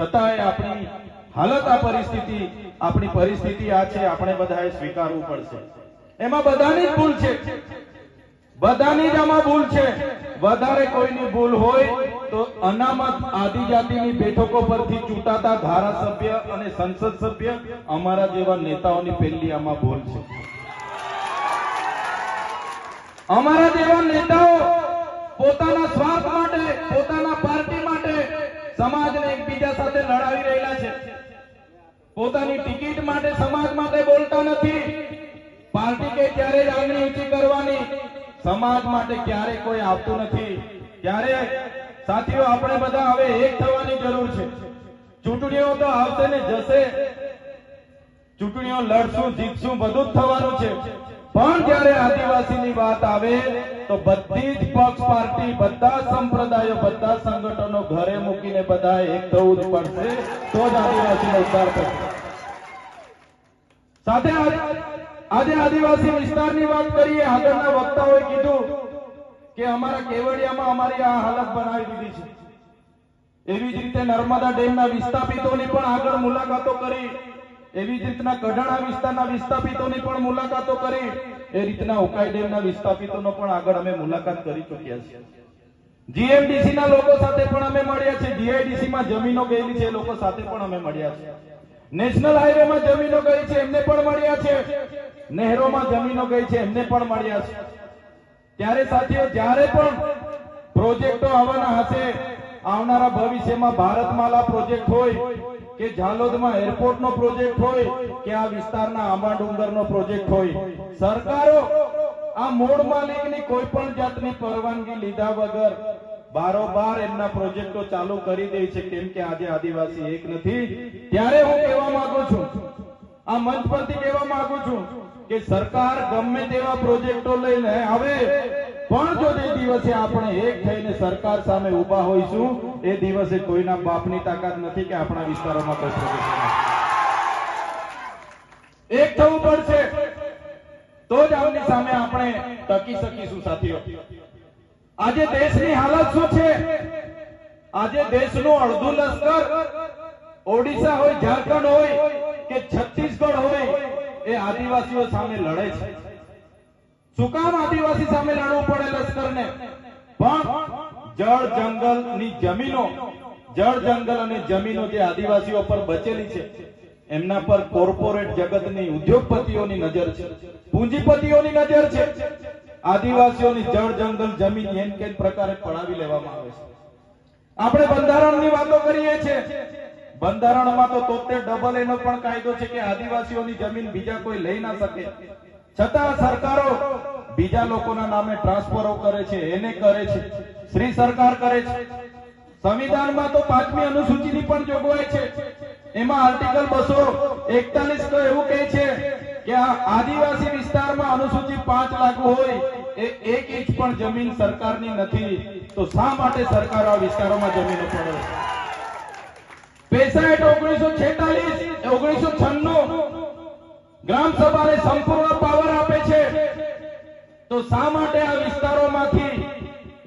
છતાંય આપણી હાલત આ પરિસ્થિતિ, આપણી પરિસ્થિતિ આ છે, આપણે બધાએ સ્વીકારવું પડશે. એમાં બધાની જ ભૂલ છે. બધાની જ આમાં ભૂલ છે. વધારે કોઈની ભૂલ હોય તો અનામત આદિજાતિની બેઠકો પરથી ચૂંટાતા ધારાસભ્ય અને સંસદ સભ્ય અમારા જેવા નેતાઓની પહેલી આમાં ભૂલ છે. અમારા જેવા નેતાઓ પોતાના સ્વાર્થ માટે, પોતાના પાર્ટી સમાજને એકબીજા સાથે લડાવી રહેલા છે. પોતાની ટિકિટ માટે સમાજ માટે બોલતા નથી. પાર્ટી કે ક્યારે આંગળી ઊંચી કરવાની સમાજ માટે ક્યારે કોઈ આવતું નથી. ત્યારે સાથીઓ, આપણે બધા હવે એક થવાની જરૂર છે. ચૂંટણીઓ તો આવશે ને જશે. ચૂંટણીઓ લડશું, જીતશું, બધું જ થવાનું છે. પણ જ્યારે આદિવાસીની વાત આવે, તો બધી જ પક્ષ પાર્ટી, બધા સંપ્રદાયો, બધા સંગઠનો ઘરે મૂકીને બધા એક થવું જ પડશે, તો જ આદિવાસીનો ઉદ્ધાર થશે. સાથે આજે આદિવાસી વિસ્તારની વાત કરીએ, આગળના વક્તાઓએ કીધું કે અમારા કેવડિયામાં અમારી આ હાલત બનાવી દીધી છે. એવી જ રીતે નર્મદા ડેમના વિસ્થાપિતોની પણ આગળ મુલાકાતો કરી. એવી રીતના કઢાણા વિસ્તારના વિસ્થાપિતોની પણ મુલાકાતો કરી. એ રીતના ઉકાઈ વિસ્થાપિતોનો પણ આગળ અમે મુલાકાત કરી ચૂક્યા છીએ. જીએમડીસી ના લોકો સાથે પણ અમે મળ્યા છે જીઆઈડીસી માં જમીનો ગયેલી છે, એ લોકો સાથે પણ અમે મળ્યા છે નેશનલ હાઈવે માં જમીનો ગઈ છે, એમને પણ મળ્યા છે. નહેરોમાં જમીનો ગઈ છે, એમને પણ મળ્યા છે. ત્યારે સાથીઓ, જ્યારે પણ પ્રોજેક્ટો આવવાના હશે, આવનારા ભવિષ્યમાં ભારતમાલા પ્રોજેક્ટ હોય કે ઝાલોદમાં એરપોર્ટનો પ્રોજેક્ટ હોય કે આ વિસ્તારના આંબા ડુંગરનો પ્રોજેક્ટ હોય, સરકારો આ મૂળ માલિકની કોઈ પણ જાતની પરવાનગી લીધા વગર બારોબાર એમના પ્રોજેક્ટો ચાલુ કરી દે છે, કેમ કે આજે આદિવાસી એક નથી. ત્યારે હું કહેવા માંગુ છું, આ મંચ પરથી કહેવા માંગુ છું કે સરકાર ગમે તેવા પ્રોજેક્ટો લઈને આવે, પણ જો તે દિવસે આપણે એક થઈને સરકાર સામે ઊભા હોઈશું એ દિવસે કોઈના બાપની તાકાત નથી કે આપણા વિસ્તારોમાં કોઈ એક થવું પડશે. તો જ આમની સામે આપણે ટકી શકીશું, સાથીઓ. આજે દેશની હાલત શું છે? આજે દેશનું અડધું લશ્કર ઓડિશા હોય, ઝારખંડ હોય કે છત્તીસગઢ હોય, એ આદિવાસીઓ સામે લડે છે. શું કામ આદિવાસી સામે લડવું પડે લશ્કરને? પણ જળ જંગલની જમીનો, જળ જંગલ અને જમીનો જે આદિવાસીઓ પર બચેલી છે, એમના પર કોર્પોરેટ જગતની ઉદ્યોગપતિઓની નજર છે, પૂંજીપતિઓની નજર છે. આદિવાસીઓની જળ જંગલ જમીન એમ કે પ્રકારે પડાવી લેવામાં આવે છે? આપણે બંધારણની વાતો કરીએ છીએ. બંધારણમાં તો તોતેર ડબલ એનો પણ કાયદો છે કે આદિવાસીઓની જમીન બીજા કોઈ લઈ ના શકે. છતાં સરકારો બીજા લોકોના નામે ટ્રાન્સફરો કરે છે, એને કરે છે. શ્રી સરકાર કરે છે. સંવિધાનમાં તો પાંચમી અનુસૂચિની પણ જોગવાઈ છે. એમાં આર્ટિકલ બસો એકતાલીસ તો એવું કહે છે કે આદિવાસી વિસ્તારમાં અનુસૂચિ પાંચ લાગુ હોય એ એક ઇંચ પણ જમીન સરકારની નથી. તો શા માટે સરકાર આ વિસ્તારોમાં જમીનો પડે? પૈસા ઓગણીસો છેતાલીસ, ઓગણીસો છન્નું ગ્રામ સભાને સંપૂર્ણ પાવર આપે છે. તો શા માટે આ વિસ્તારોમાંથી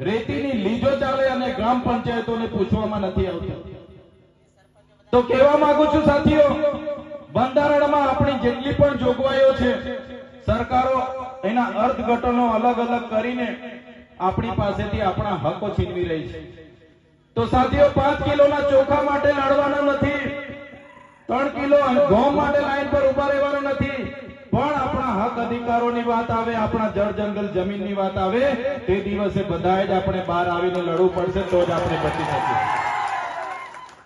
રેતીની લીજો ચાલે અને ગ્રામ પંચાયતોને પૂછવામાં નથી આવતી. તો કહેવા માંગુ છું સાથીઓ, બંધારણમાં આપણી જેટલી પણ જોગવાઈઓ છે, સરકારો એના અર્થઘટનો અલગ અલગ કરીને આપણી પાસેથી આપણા હકો છીનવી રહી છે. તો સાથીઓ, પાંચ કિલોના ચોખા માટે લડવાનો નથી, ત્રણ કિલો ઘઉં માટે લાઈન પર ઊભા રહેવાનો નથી પણ આપણા હક અધિકારોની વાત આવે, આપણા જળ જંગલ જમીનની વાત આવે, તે દિવસે બધાએ જ આપણે બહાર આવીને લડવું પડશે, તો જ આપણે બચી શકીએ.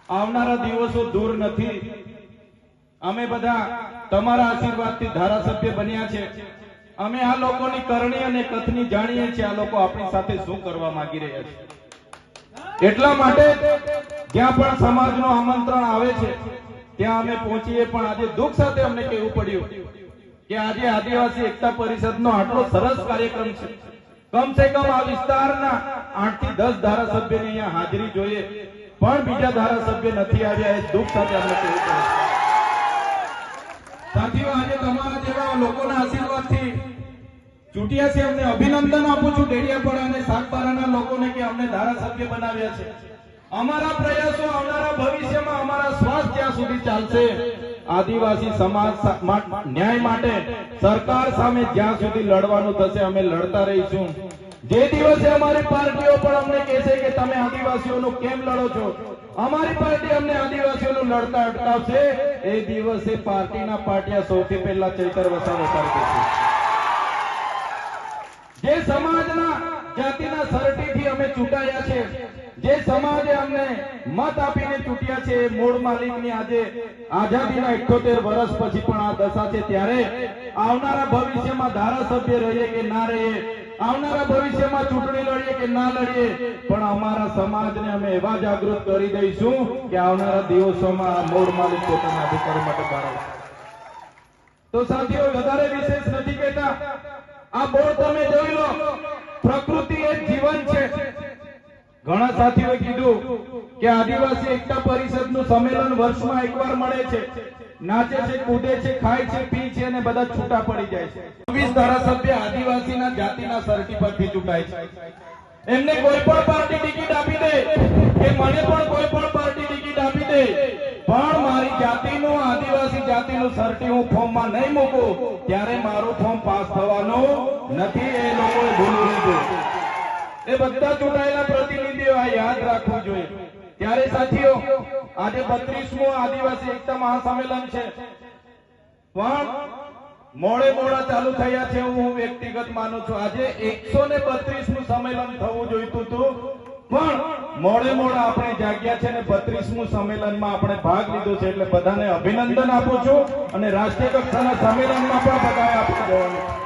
આવનારા દિવસો દૂર નથી. અમે બધા તમારા આશીર્વાદથી ધારાસભ્ય બન્યા છે. અમે આ લોકોની કરણી અને કથની જાણીએ છીએ, આ લોકો આપણી સાથે શું કરવા માંગી રહ્યા છે. એટલા માટે જ્યાં પણ સમાજનો આમંત્રણ આવે છે, ત્યાં અમે પહોંચીએ, પણ આજે દુઃખ સાથે અમને કહેવું પડ્યું. કે આજે આદિવાસી એકતા પરિષદનો આટલો સરસ કાર્યક્રમ છે. કમસે કમ આ વિસ્તારના આઠથી દસ ધારાસભ્યની અહીંયા હાજરી જોઈએ. પણ બીજા ધારાસભ્ય નથી આવ્યા, એ દુઃખ સાથે અમને કહેવું પડે. સાથીઓ, આજે તમારા જેવા લોકોના આશીર્વાદથી ચૂંટ્યા છે અમને અભિનંદન આપું છું ડેડિયાપાડા અને સાગબારાના લોકોને કે અમને ધારાસભ્ય બનાવ્યા છે. અમારા પ્રયાસો આવનારા ભવિષ્યમાં અમારા સુધી ચાલશે આદિવાસી સમાજ ન્યાય માટે સરકાર સામે જ્યાં સુધી લડવાનું થશે, અમે લડતા રહીશું. જે દિવસે અમારી પાર્ટીઓ પણ અમને કહેશે કે તમે આદિવાસીઓનું કેમ લડો છો? અમારી પાર્ટી અમને આદિવાસીઓનું લડતા અટકાવશે. એ દિવસે પાર્ટીના પાટિયા સૌથી પહેલા ચૈતર વસાવે કરી દેશે. જે સમાજના, જાતિના સરટીથી અમે ચૂંટાયા છે જે સમાજે અમને મત આપીને ચૂંટ્યા છે, મૂળ માલિકની આજે આઝાદીના 78 વર્ષ પછી પણ આ દશા છે, ત્યારે આવનારા ભવિષ્યમાં ધારાસભ્ય રહીએ કે ના રહીએ, આવનારા ભવિષ્યમાં ચૂંટણી લડીએ કે ના લડીએ, પણ અમારા સમાજને અમે એવા જાગૃત કરી દઈશું કે આવનારા દિવસોમાં આ મૂળ માલિક પોતાના અધિકારો માટે બહાર તો સાથીઓ, વધારે વિશેષ નથી કહેતા. આ બોર્ડ તમે જોઈ લો. પ્રકૃતિ એ જીવન છે. ઘણા સાથીઓએ કીધું કે આદિવાસી એકતા પરિષદનું સંમેલન વર્ષમાં એકવાર મળે છે. નાચે છે, કૂદે છે, ખાય છે, પી છે અને બધા છૂટા પડી જાય છે. ચોવીસ ધારાસભ્ય આદિવાસીના જાતિના સર્ટી પરથી ચૂંટાય છે. એમને કોઈ પણ પાર્ટી ટિકિટ બધા ચૂંટાયેલા પ્રતિનિધિઓ આ યાદ રાખવું જોઈએ. ત્યારે સાથીઓ, આજે બત્રીસમું આદિવાસી એકતા મહાસંમેલન છે. પણ મોડે મોડા ચાલુ થયા છે હું વ્યક્તિગત માનું છું. આજે એકસો ને બત્રીસમું સંમેલન થવું જોઈતું હતું. પણ મોડે મોડા આપણે જાગ્યા છે ને બત્રીસમું સંમેલનમાં આપણે ભાગ લીધો છે એટલે બધાને અભિનંદન આપું છું અને રાષ્ટ્રીય કક્ષાના સંમેલનમાં પણ બધાએ આપી જવાનું છે.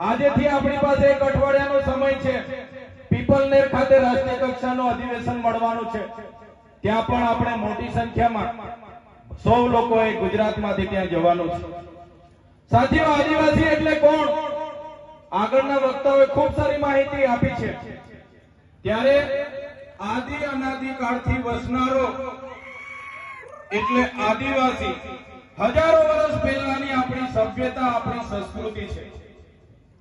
આજેથી આપણી પાસે એક અઠવાડિયાનો સમય છે. પીપલનેર ખાતે રાષ્ટ્રીય કક્ષાનું અધિવેશન મળવાનું છે. ત્યાં પણ આપણે મોટી સંખ્યામાં સૌ લોકોએ ગુજરાતમાંથી ત્યાં જવાનું છે. સાથીઓ, આદિવાસી એટલે કોણ? આગળના વક્તાઓએ ખૂબ સારી માહિતી આપી છે. ત્યારે આદિ અનાદિ કાળથી વસનારો એટલે આદિવાસી. હજારો વર્ષ પહેલાની આપણી સભ્યતા, આપણી સંસ્કૃતિ છે.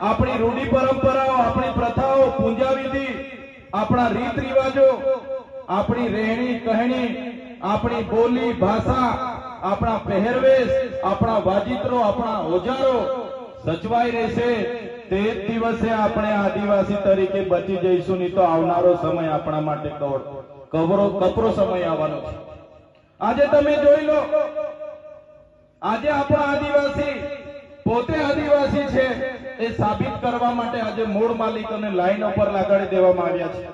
આપણી રૂઢી પરંપરાઓ, આપણી પ્રથાઓ પૂજા વિધિ આપણા રીત રિવાજો, આપણી રહેણી કહેણી, આપણી બોલી ભાષા, આપણા પહેરવેશ, આપણા વાજિત્રો, આપણા ઓજારો સચવાઈ રહેશે. તે જ દિવસે આપણે આદિવાસી તરીકે બચી જઈશું, નહીં તો આવનારો સમય આપણા માટે કવરો, કપરો સમય આવવાનો છે. આજે તમે જોઈ લો, આજે આપણા આદિવાસી પોતે આદિવાસી છે. એ સાબિત કરવા માટે આજે મૂળ માલિકોને લાઈન ઉપર લગાડી દેવામાં આવ્યા છે.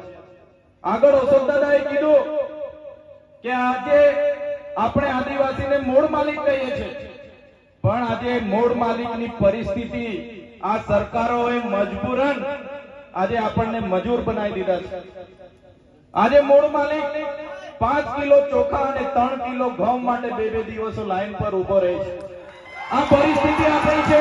આગળ અશોક દાદાએ કીધું કે આજે આપણે આદિવાસીને મૂળ માલિક કહીએ છીએ. પણ આજે મૂળ માલિકની પરિસ્થિતિ આ સરકારોએ મજબૂરન આજે આપણને મજૂર બનાવી દીધા છે. આજે મૂળ માલિક પાંચ કિલો ચોખા અને ત્રણ કિલો ઘઉં માટે બે બે દિવસો લાઈન પર ઊભો રહે છે. આ પરિસ્થિતિ આપણી છે.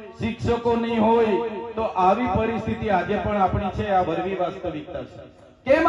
શિક્ષકો નહીં હોય તો આવી પરિસ્થિતિ આજે પણ આપણી છે, આ વરવી વાસ્તવિકતા છે. કેમ